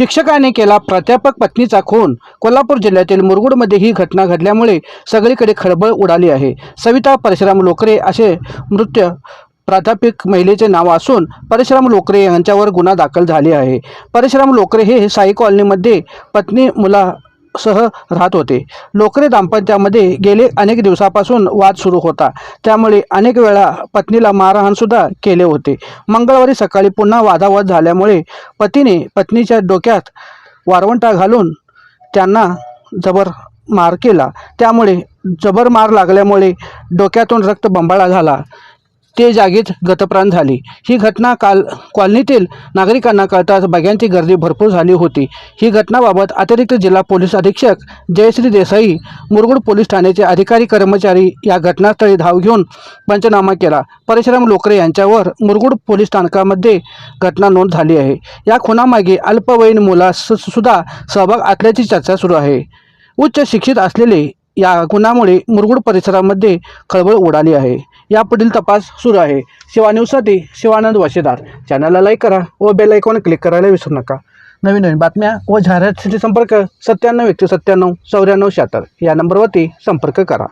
शिक्षकाने केला प्राध्यापक पत्नीचा खून. कोल्हापूर जिल्ह्यातील मुरगुडमध्ये ही घटना घडल्यामुळे सगळीकडे खळबळ उडाली आहे. सविता परशुराम लोकरे असे नृत्य प्राध्यापक महिलेचे नाव असून परशुराम लोकरे यांच्यावर गुन्हा दाखल झाले आहे. परशुराम लोकरे हे साई कॉलनीमध्ये पत्नी मुला सह राहत होते. लोकरे दाम्पत्यामध्ये गेले अनेक दिवसापासून वाद सुरू होता. त्यामुळे अनेक वेळा पत्नीला मारहाणसुद्धा केले होते. मंगळवारी सकाळी पुन्हा वादावाद झाल्यामुळे पतीने पत्नीच्या डोक्यात वारवंटा घालून त्यांना जबर मार केला. त्यामुळे जबर मार लागल्यामुळे डोक्यातून रक्त बंबाळा झाला. ते जागीच गतप्राण झाली. ही घटना काल कॉलनीतील नागरिकांना कळताच बघ्यांची गर्दी भरपूर झाली होती. ही घटनाबाबत अतिरिक्त जिल्हा पोलीस अधीक्षक जयश्री देसाई मुरगुड पोलीस ठाण्याचे अधिकारी कर्मचारी या घटनास्थळी धाव घेऊन पंचनामा केला. परशुराम लोकरे यांच्यावर मुरगुड पोलीस स्थानकामध्ये घटना नोंद झाली आहे. या खुनामागे अल्पवयीन मुलास सुद्धा सहभाग असल्याची चर्चा सुरू आहे. उच्च शिक्षित असलेले या गुन्ह्यामुळे मुरगुड परिसरामध्ये खळबळ उडाली आहे. यापुढील तपास सुरू आहे. शिवा न्यूजसाठी शिवानंद वशेदार. चॅनलला लाईक करा व बेल आयकॉन क्लिक करायला विसरू नका. नवीन नवीन बातम्या व जाहिरातीसाठी संपर्क सत्त्याण्णव एकशे सत्त्याण्णव चौऱ्याण्णव शहात्तर या नंबरवरती संपर्क करा.